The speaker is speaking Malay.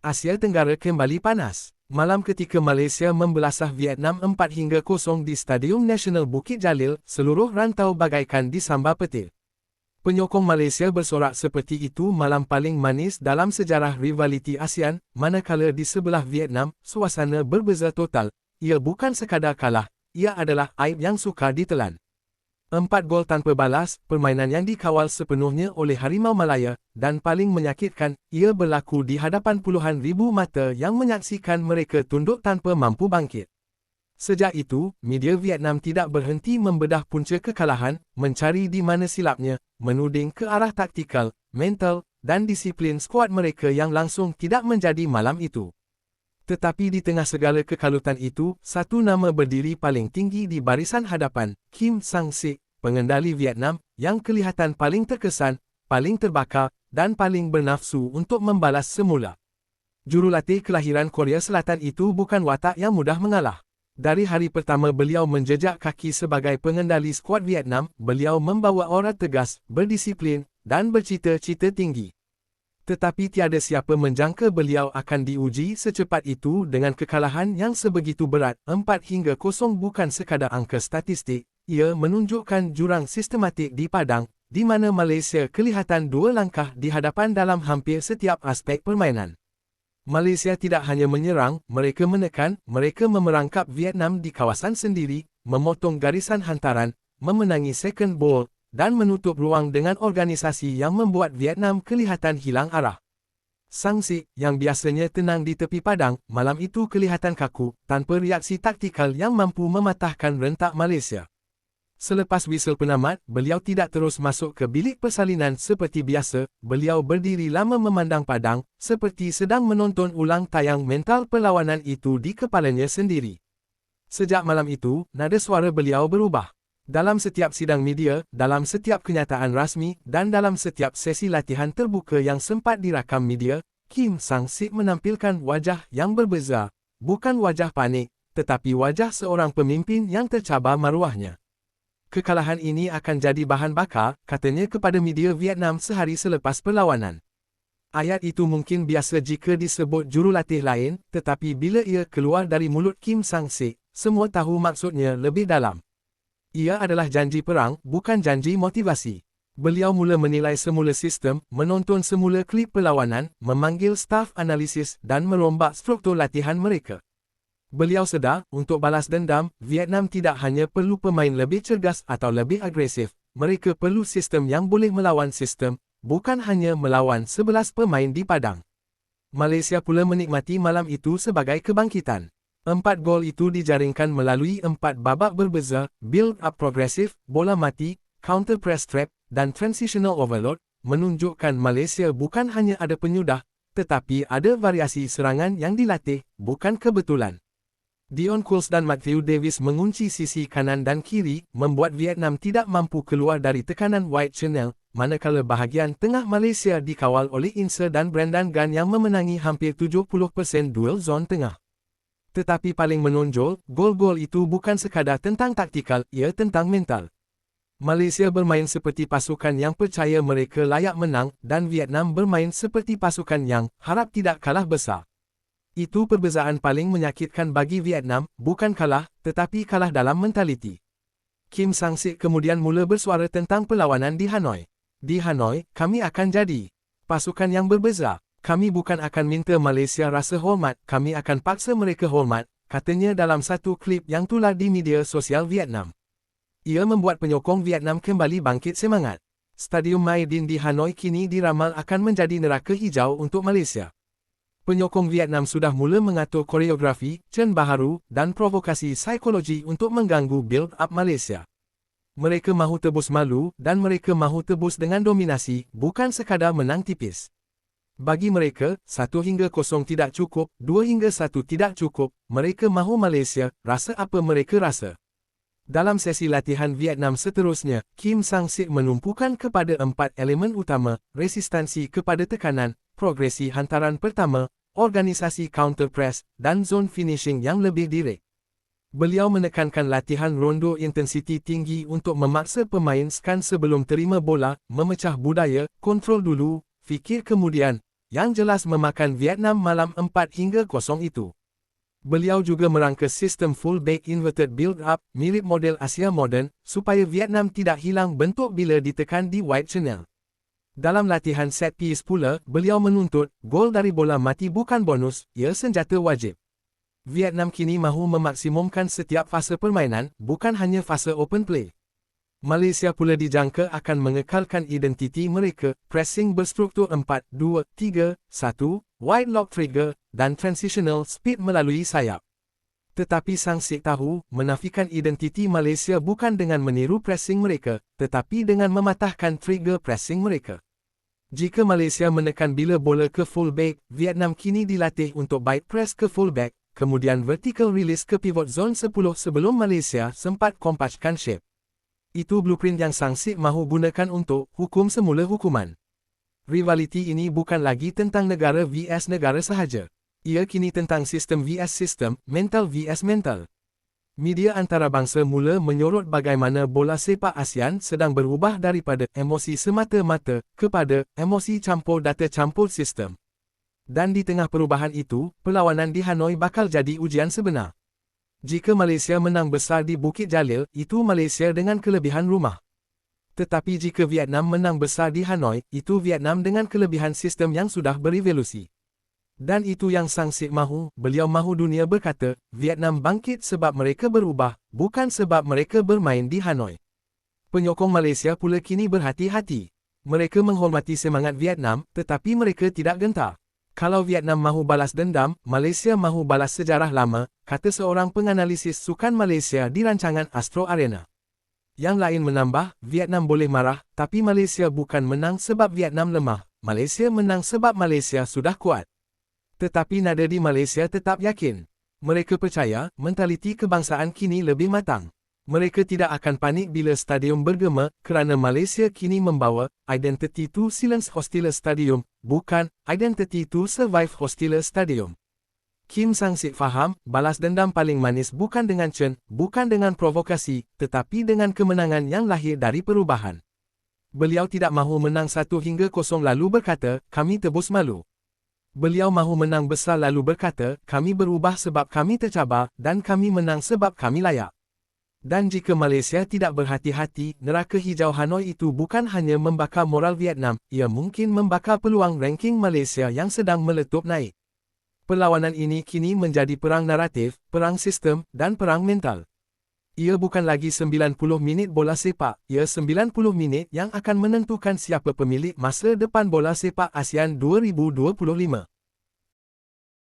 Asia Tenggara kembali panas. Malam ketika Malaysia membelasah Vietnam 4 hingga 0 di Stadium Nasional Bukit Jalil, seluruh rantau bagaikan disambar petir. Penyokong Malaysia bersorak seperti itu malam paling manis dalam sejarah rivaliti ASEAN, manakala di sebelah Vietnam, suasana berbeza total. Ia bukan sekadar kalah, ia adalah aib yang suka ditelan. Empat gol tanpa balas, permainan yang dikawal sepenuhnya oleh Harimau Malaya, dan paling menyakitkan, ia berlaku di hadapan puluhan ribu mata yang menyaksikan mereka tunduk tanpa mampu bangkit. Sejak itu, media Vietnam tidak berhenti membedah punca kekalahan, mencari di mana silapnya, menuding ke arah taktikal, mental, dan disiplin skuad mereka yang langsung tidak menjadi malam itu. Tetapi di tengah segala kekalutan itu, satu nama berdiri paling tinggi di barisan hadapan, Kim Sang-sik, pengendali Vietnam, yang kelihatan paling terkesan, paling terbakar, dan paling bernafsu untuk membalas semula. Jurulatih kelahiran Korea Selatan itu bukan watak yang mudah mengalah. Dari hari pertama beliau menjejak kaki sebagai pengendali skuad Vietnam, beliau membawa aura tegas, berdisiplin, dan bercita-cita tinggi tetapi tiada siapa menjangka beliau akan diuji secepat itu dengan kekalahan yang sebegitu berat. 4 hingga 0 bukan sekadar angka statistik, ia menunjukkan jurang sistematik di padang, di mana Malaysia kelihatan dua langkah di hadapan dalam hampir setiap aspek permainan. Malaysia tidak hanya menyerang, mereka menekan, mereka memerangkap Vietnam di kawasan sendiri, memotong garisan hantaran, memenangi second ball, dan menutup ruang dengan organisasi yang membuat Vietnam kelihatan hilang arah. Sang Sik, yang biasanya tenang di tepi padang, malam itu kelihatan kaku, tanpa reaksi taktikal yang mampu mematahkan rentak Malaysia. Selepas whistle penamat, beliau tidak terus masuk ke bilik persalinan seperti biasa, beliau berdiri lama memandang padang, seperti sedang menonton ulang tayang mental perlawanan itu di kepalanya sendiri. Sejak malam itu, nada suara beliau berubah. Dalam setiap sidang media, dalam setiap kenyataan rasmi, dan dalam setiap sesi latihan terbuka yang sempat dirakam media, Kim Sang-sik menampilkan wajah yang berbeza. Bukan wajah panik, tetapi wajah seorang pemimpin yang tercabar maruahnya. Kekalahan ini akan jadi bahan bakar, katanya kepada media Vietnam sehari selepas perlawanan. Ayat itu mungkin biasa jika disebut jurulatih lain, tetapi bila ia keluar dari mulut Kim Sang-sik, semua tahu maksudnya lebih dalam. Ia adalah janji perang, bukan janji motivasi. Beliau mula menilai semula sistem, menonton semula klip perlawanan, memanggil staf analisis dan merombak struktur latihan mereka. Beliau sedar, untuk balas dendam, Vietnam tidak hanya perlu pemain lebih cergas atau lebih agresif, mereka perlu sistem yang boleh melawan sistem, bukan hanya melawan sebelas pemain di padang. Malaysia pula menikmati malam itu sebagai kebangkitan. Empat gol itu dijaringkan melalui empat babak berbeza, build-up progresif, bola mati, counter-press trap, dan transitional overload, menunjukkan Malaysia bukan hanya ada penyudah, tetapi ada variasi serangan yang dilatih, bukan kebetulan. Dion Kuls dan Matthew Davis mengunci sisi kanan dan kiri, membuat Vietnam tidak mampu keluar dari tekanan White Channel, manakala bahagian tengah Malaysia dikawal oleh Insa dan Brendan Gunn yang memenangi hampir 70% duel zone tengah. Tetapi paling menonjol, gol-gol itu bukan sekadar tentang taktikal, ia tentang mental. Malaysia bermain seperti pasukan yang percaya mereka layak menang dan Vietnam bermain seperti pasukan yang harap tidak kalah besar. Itu perbezaan paling menyakitkan bagi Vietnam, bukan kalah, tetapi kalah dalam mentaliti. Kim Sang-sik kemudian mula bersuara tentang perlawanan di Hanoi. Di Hanoi, kami akan jadi pasukan yang berbeza. Kami bukan akan minta Malaysia rasa hormat, kami akan paksa mereka hormat, katanya dalam satu klip yang tular di media sosial Vietnam. Ia membuat penyokong Vietnam kembali bangkit semangat. Stadium Maidin di Hanoi kini diramal akan menjadi neraka hijau untuk Malaysia. Penyokong Vietnam sudah mula mengatur koreografi, cen baharu, dan provokasi psikologi untuk mengganggu build-up Malaysia. Mereka mahu tebus malu, dan mereka mahu tebus dengan dominasi, bukan sekadar menang tipis. Bagi mereka, satu hingga kosong tidak cukup, dua hingga satu tidak cukup, mereka mahu Malaysia, rasa apa mereka rasa. Dalam sesi latihan Vietnam seterusnya, Kim Sang-sik menumpukan kepada empat elemen utama, resistansi kepada tekanan, progresi hantaran pertama, organisasi counter-press, dan zone finishing yang lebih direct. Beliau menekankan latihan rondo intensiti tinggi untuk memaksa pemain skan sebelum terima bola, memecah budaya, kontrol dulu, fikir kemudian, yang jelas memakan Vietnam malam 4 hingga 0 itu. Beliau juga merangka sistem full back inverted build-up mirip model Asia moden supaya Vietnam tidak hilang bentuk bila ditekan di wide channel. Dalam latihan set piece pula, beliau menuntut, gol dari bola mati bukan bonus, ia senjata wajib. Vietnam kini mahu memaksimumkan setiap fasa permainan, bukan hanya fasa open play. Malaysia pula dijangka akan mengekalkan identiti mereka, pressing berstruktur 4-2-3-1, wide lock trigger, dan transitional speed melalui sayap. Tetapi Sang Sik tahu, menafikan identiti Malaysia bukan dengan meniru pressing mereka, tetapi dengan mematahkan trigger pressing mereka. Jika Malaysia menekan bila bola ke fullback, Vietnam kini dilatih untuk bite press ke fullback, kemudian vertical release ke pivot zone 10 sebelum Malaysia sempat kompaskan shape. Itu blueprint yang Sang Sik mahu gunakan untuk hukum semula hukuman. Rivaliti ini bukan lagi tentang negara vs negara sahaja. Ia kini tentang sistem vs sistem, mental vs mental. Media antarabangsa mula menyorot bagaimana bola sepak ASEAN sedang berubah daripada emosi semata-mata kepada emosi campur data campur sistem. Dan di tengah perubahan itu, perlawanan di Hanoi bakal jadi ujian sebenar. Jika Malaysia menang besar di Bukit Jalil, itu Malaysia dengan kelebihan rumah. Tetapi jika Vietnam menang besar di Hanoi, itu Vietnam dengan kelebihan sistem yang sudah berevolusi. Dan itu yang Sang Sik mahu, beliau mahu dunia berkata, Vietnam bangkit sebab mereka berubah, bukan sebab mereka bermain di Hanoi. Penyokong Malaysia pula kini berhati-hati. Mereka menghormati semangat Vietnam, tetapi mereka tidak gentar. Kalau Vietnam mahu balas dendam, Malaysia mahu balas sejarah lama, kata seorang penganalisis sukan Malaysia di rancangan Astro Arena. Yang lain menambah, Vietnam boleh marah, tapi Malaysia bukan menang sebab Vietnam lemah. Malaysia menang sebab Malaysia sudah kuat. Tetapi nada di Malaysia tetap yakin. Mereka percaya, mentaliti kebangsaan kini lebih matang. Mereka tidak akan panik bila stadium bergema kerana Malaysia kini membawa Identity to Silence Hostile Stadium, bukan Identity to Survive Hostile Stadium. Kim Sang-sik faham, balas dendam paling manis bukan dengan Chen, bukan dengan provokasi, tetapi dengan kemenangan yang lahir dari perubahan. Beliau tidak mahu menang satu hingga kosong lalu berkata, kami tebus malu. Beliau mahu menang besar lalu berkata, kami berubah sebab kami tercabar, dan kami menang sebab kami layak. Dan jika Malaysia tidak berhati-hati, neraka hijau Hanoi itu bukan hanya membakar moral Vietnam, ia mungkin membakar peluang ranking Malaysia yang sedang meletup naik. Perlawanan ini kini menjadi perang naratif, perang sistem, dan perang mental. Ia bukan lagi 90 minit bola sepak, ia 90 minit yang akan menentukan siapa pemilik masa depan bola sepak ASEAN 2025.